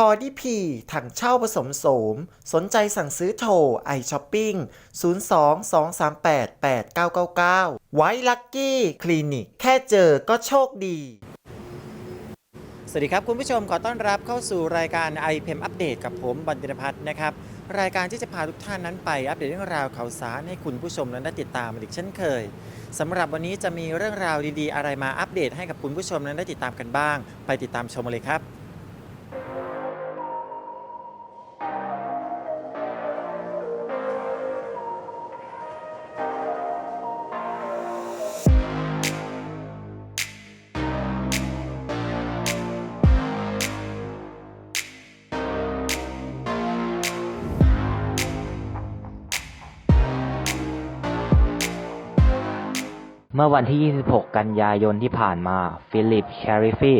คอดีพีถังเช่าผสมโสม สนใจสั่งซื้อโทรไอช้อปปิ้ง 02-238-8999 ไว้ลักกี้คลินิก แค่เจอก็โชคดี สวัสดีครับคุณผู้ชมขอต้อนรับเข้าสู่รายการ i p m อัปเดตกับผมบันติรพัฒน์นะครับ รายการที่จะพาทุกท่านนั้นไปอัปเดตเรื่องราวข่าวสารให้คุณผู้ชมนั้นได้ติดตามอีกเช่นเคยสำหรับวันนี้จะมีเรื่องราวดีๆ อะไรมาอัปเดตให้กับคุณผู้ชมนั้นได้ติดตามกันบ้าง ไปติดตามชมเลยครับ เมื่อวันที่ 26 กันยายนที่ผ่านมา ฟิลิป แชริฟี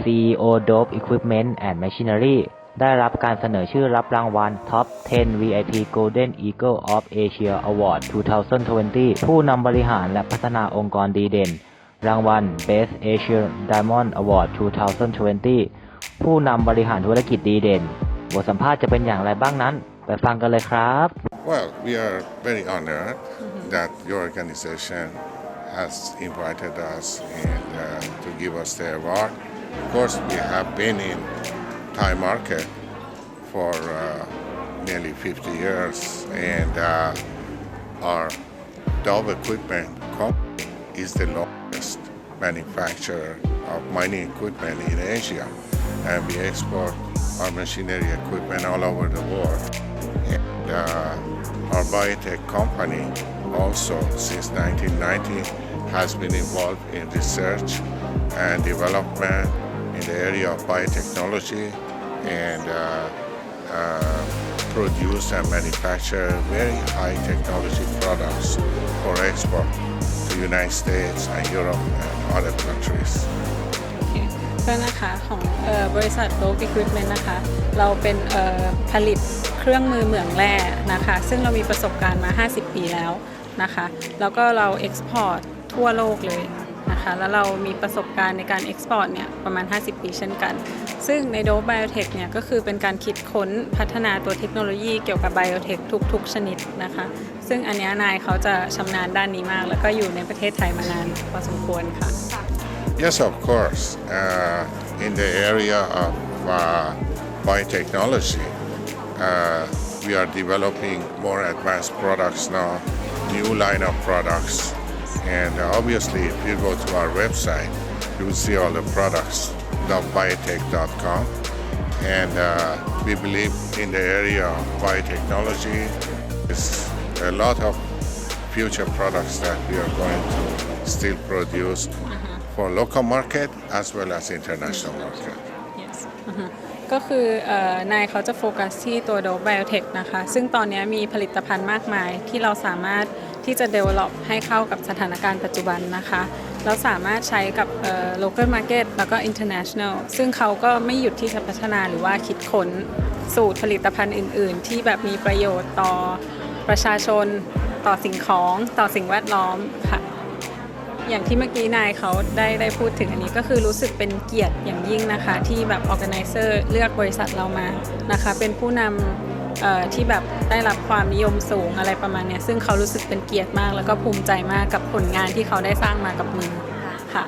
CEO Dope Equipment and Machinery ได้รับการเสนอชื่อรับรางวัล Top 10 VIP Golden Eagle of Asia Award 2020 ผู้นำบริหารและพัฒนาองค์กรดีเด่น รางวัล Best Asia Diamond Award 2020 ผู้นำบริหารธุรกิจดีเด่น บทสัมภาษณ์จะเป็นอย่างไรบ้างนั้น ไปฟังกันเลยครับ Well, we are very honored that your organization has invited us uh, to give us the award. Of course, we have been in Thai market for uh, nearly 50 years, and uh, our Dove equipment company is the largest manufacturer of mining equipment in Asia, and we export our machinery equipment all over the world. And uh, our biotech company also since 1990 has been involved in research and development in the area of biotechnology and uh, uh, produce and manufacture very high technology products for export to United States and Europe and other countries. ก็นะคะของออบริษัท Dope Equipment นะคะ เราเป็นผลิตเครื่องมือเหมืองแร่นะคะ ซึ่งเรามีประสบการณ์มา 50 ปีแล้ว นะคะ แล้วก็เราเอ็กซ์พอร์ตทั่วโลกเลยนะคะ แล้วเรามีประสบการณ์ในการเอ็กซ์พอร์ตเนี่ยประมาณ 50 ปีเช่นกัน ซึ่งใน Dope Biotech เนี่ยก็คือเป็นการคิดค้นพัฒนาตัวเทคโนโลยีเกี่ยวกับไบโอเทคทุก ๆ ชนิดนะคะ ซึ่งอันนี้นายเขาจะชำนาญด้านนี้มาก แล้วก็อยู่ในประเทศไทยมานานพอสมควรค่ะ Yes, of course. Uh, in the area of uh, biotechnology, uh, we are developing more advanced products now, new line of products. And uh, obviously, if you go to our website, you will see all the products, biotech.com. And uh, we believe in the area of biotechnology, there's a lot of future products that we are going to still produce for local market as well as international market. Yes อือฮึก็คือเอ่อนายเขาจะโฟกัสที่ตัวโดไบโอเทคนะคะ ซึ่งตอนนี้มีผลิตภัณฑ์มากมายที่เราสามารถ ที่จะ develop ให้เข้ากับสถานการณ์ปัจจุบันนะคะเราสามารถใช้กับเอ่อ local market แล้วก็ international ซึ่งเขาก็ไม่หยุดที่จะพัฒนาหรือว่าคิดค้นสูตรผลิตภัณฑ์อื่น ๆ ที่แบบมีประโยชน์ต่อประชาชนต่อสิ่งของต่อสิ่งแวดล้อมค่ะ อย่างที่เมื่อกี้นายเขาได้ได้พูดถึงอันนี้ก็คือรู้สึกเป็นเกียรติอย่างยิ่งนะคะ ที่แบบ organizer เลือกบริษัทเรามานะคะ เป็นผู้นำ ที่แบบได้รับความนิยมสูงอะไรประมาณนี้ซึ่งเขารู้สึกเป็นเกียรติมาก แล้วก็ภูมิใจมากกับผลงานที่เขาได้สร้างมากับมือค่ะ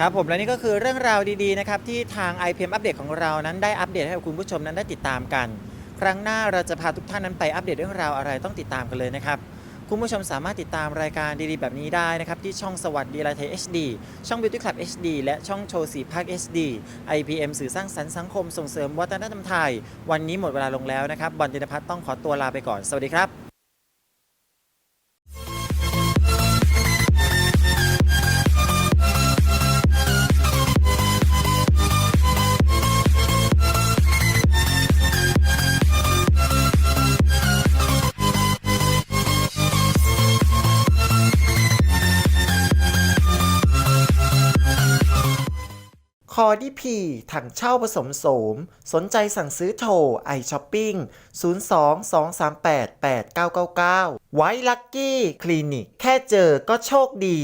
ครับผมและนี่ก็คือเรื่องราวดีๆนะครับที่ทาง i p m อัปเดตของเรานั้นได้อัปเดตให้กับคุณผู้ชมนั้นได้ติดตามกัน ครั้งหน้าเราจะพาทุกท่านนั้นไปอัปเดตเรื่องราวอะไรต้องติดตามกันเลยนะครับ คุณผู้ชมสามารถติดตามรายการดีๆ แบบนี้ได้นะครับ ที่ช่องสวัสดีไลท์ไทย HD ช่อง Beauty Club HD และช่องโชว์สีภาค HD IPM สื่อสร้างสรรค์สังคมส่งเสริมวัฒนธรรมไทย วันนี้หมดเวลาลงแล้วนะครับบอลจินพัฒน์ต้องขอตัวลาไปก่อน สวัสดีครับ คอดีพีถังเช่าผสมโสม สนใจสั่งซื้อโทรไอช้อปปิ้ง 02 238 8999 ไว้ลักกี้ คลินิก แค่เจอก็โชคดี